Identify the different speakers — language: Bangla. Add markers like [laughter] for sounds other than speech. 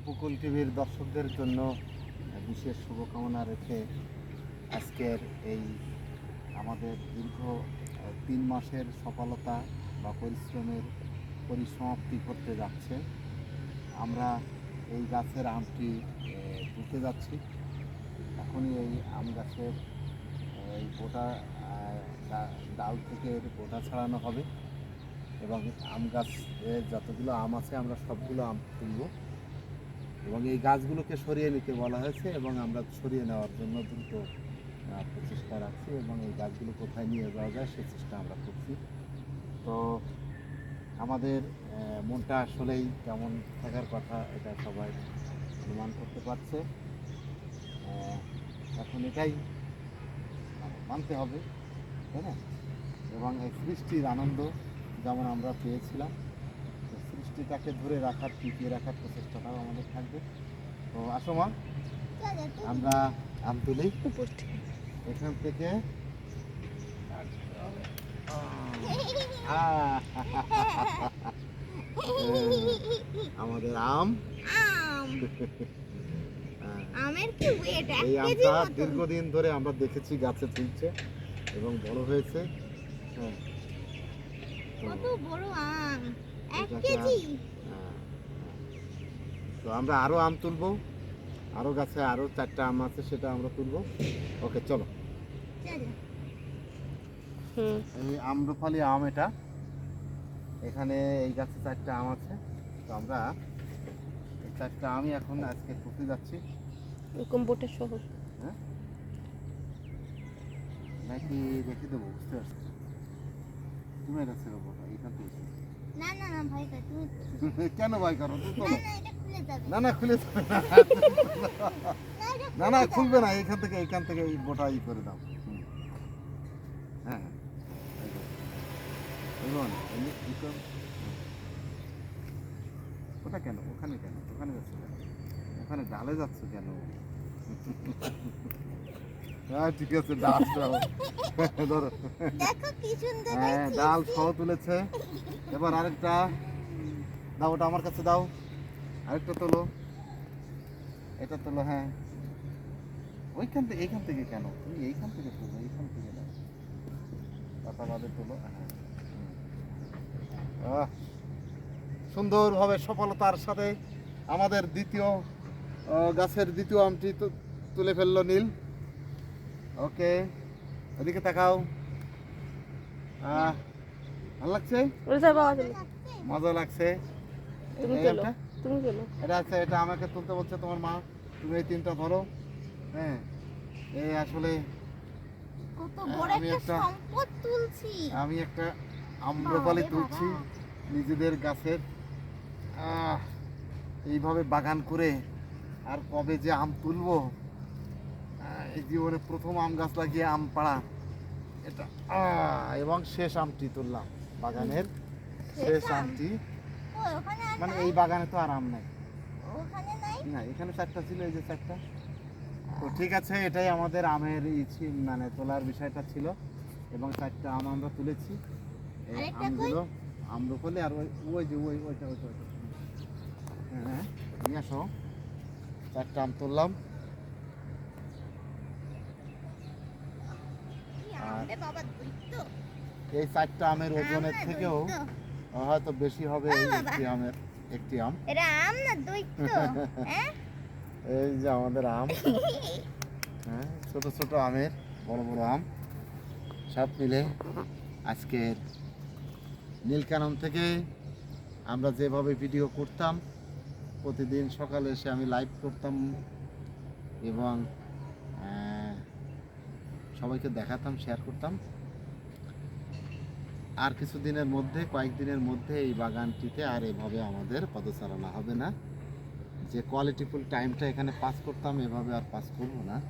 Speaker 1: উপকূল টিভির দর্শকদের জন্য বিশেষ শুভকামনা রেখে আজকের এই আমাদের দীর্ঘ তিন মাসের সফলতা বা পরিশ্রমের পরিসমাপ্তি করতে যাচ্ছে। আমরা এই গাছের আমটি তুলতে যাচ্ছি। এখনই এই আম গাছের এই গোটা ডাল থেকে বোটা ছাড়ানো হবে এবং আম গাছে যতগুলো আম আছে আমরা সবগুলো আম তুলব। এবং এই গাছগুলোকে সরিয়ে নিতে বলা হয়েছে এবং আমরা সরিয়ে নেওয়ার জন্য দ্রুত প্রচেষ্টা রাখছি এবং এই গাছগুলো কোথায় নিয়ে যাওয়া যায় সে চেষ্টা আমরা করছি। তো আমাদের মনটা আসলেই কেমন থাকার কথা এটা সবাই অনুমান করতে পারছে। এখন এটাই মানতে হবে, তাই না? এবং এই সৃষ্টির আনন্দ যেমন আমরা পেয়েছিলাম, সৃষ্টিটাকে ধরে রাখার, টিকিয়ে রাখার প্রচেষ্টাটাও আমাদের থাকবে তো আসো মা। আমরা আম তুলি। এখান থেকে। [laughs] আমাদের আম। এই আমটা দীর্ঘদিন ধরে আমরা দেখেছি গাছে তুলছে এবং বড় হয়েছে। হ্যাঁ।
Speaker 2: কত বড় আম। এক কেজি।
Speaker 1: হ্যাঁ, তো আমরা আরও আম তুলবো। আরও গাছে আরও চারটা আম আছে সেটা আমরা তুলবো। ওকে চলো। এই আম্রফালি আম এটা। এখানে এই গাছে চারটা আম আছে। তো আমরা এই চারটা আমি এখন আজকে তুলতে যাচ্ছি।
Speaker 3: এরকম বোটে সহ
Speaker 1: হ্যাঁ? নাকি রেখে দেবো বুঝতে পারছি তুমি এটা ছেড়ে এইখান থেকে
Speaker 2: না না না ভাই কা তুমি [laughs]
Speaker 1: কেন ভাই করো? তুই
Speaker 2: না না এটা খুলে যাবে।
Speaker 1: না না খুলে যাবে না।
Speaker 2: না
Speaker 1: খুলবে না এইখান থেকে এইখান থেকে এই বোটা ই করে দাও। হ্যাঁ হ্যাঁ। ওটা কেন? ওখানে কেন? ওখানে যাচ্ছে কেন? ওখানে ডালে যাচ্ছে কেন? [laughs] হ্যাঁ ঠিক আছে ডাল ধরো।
Speaker 2: সুন্দর
Speaker 1: হ্যাঁ ডাল সহ তুলেছে। এবার আরেকটা দাও ওটা আমার কাছে দাও। আরেকটা তোলো। এটা তোলো হ্যাঁ। ওইখান থেকে এইখান থেকে কেন? তুমি এইখান থেকে তোলো এইখান থেকে দাও। পাতা বাদে তোলো। হ্যাঁ সুন্দরভাবে সফলতার সাথে আমাদের দ্বিতীয় গাছের দ্বিতীয় আমটি তুলে ফেলল নীল। ওকে এদিকে তাকাও। ভালো লাগছে? মজা লাগছে। এটা আছে এটা আমাকে তুলতে বলছে তোমার মা। তুমি এই তিনটা ধরো। হ্যাঁ এই আসলে
Speaker 2: কত
Speaker 1: হ্যাঁ, আমি
Speaker 2: একটা
Speaker 1: আমি একটা আম্রপালি তুলছি নিজেদের গাছের। এইভাবে বাগান করে আর কবে যে আম তুলবো এই জীবনে প্রথম আম গাছ লাগিয়ে আম পাড়া। এটা। এবং শেষ আমটি তুললাম বাগানের। শেষ আমটি। মানে এই বাগানে তো আর আম নাই। না এখানে চারটা ছিল এই যে চারটা। তো ঠিক আছে এটাই আমাদের আমের ই ছি- মানে তোলার বিষয়টা ছিল। এবং চারটা আম আমরা তুলেছি। এই আমগুলো আম্রফলি আর ওই ওই যে ওই ওইটা ওইটা ওইটা। হ্যাঁ হ্যাঁ নিয়ে আসো। চারটা আম তুললাম। আর- এই চারটা আমের ওজনের থেকেও হয়তো বেশি হবে এই একটি আমের একটি আম।
Speaker 2: এটা আম না দৈত্য [laughs] হ্যাঁ?
Speaker 1: এই যে আমাদের আম। [laughs] হ্যাঁ ছোট ছোট আমের বড় বড় আম। সব মিলে আজকের নীলকানন থেকে আমরা যেভাবে ভিডিও করতাম প্রতিদিন সকালে এসে আমি লাইভ করতাম এবং সবাইকে দেখাতাম শেয়ার করতাম। আর কিছু দিনের মধ্যে, কয়েকদিনের মধ্যে এই বাগানটিতে আর এভাবে আমাদের পদচারণা হবে না। যে কোয়ালিটিফুল টাইমটা এখানে পাস করতাম, এভাবে আর পাস করব না।